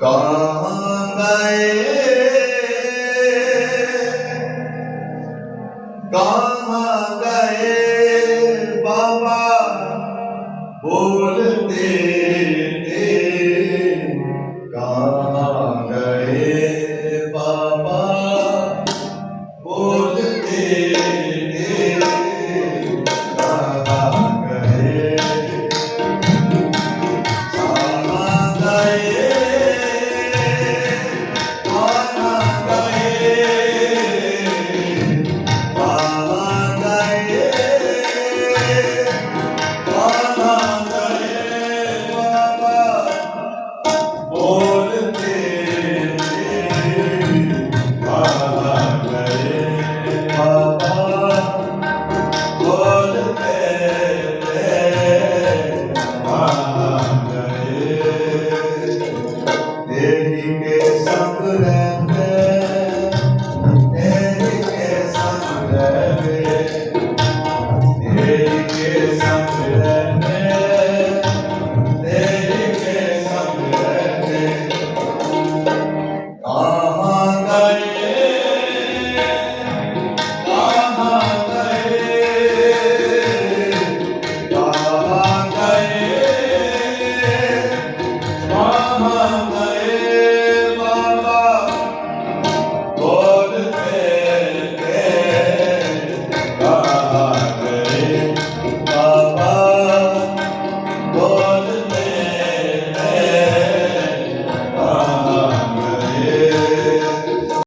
ਕਾਮ ਗਏ ਕਾਮ ਗਏ ਬਾਬਾ ਬੋਲਤੇ Thank you.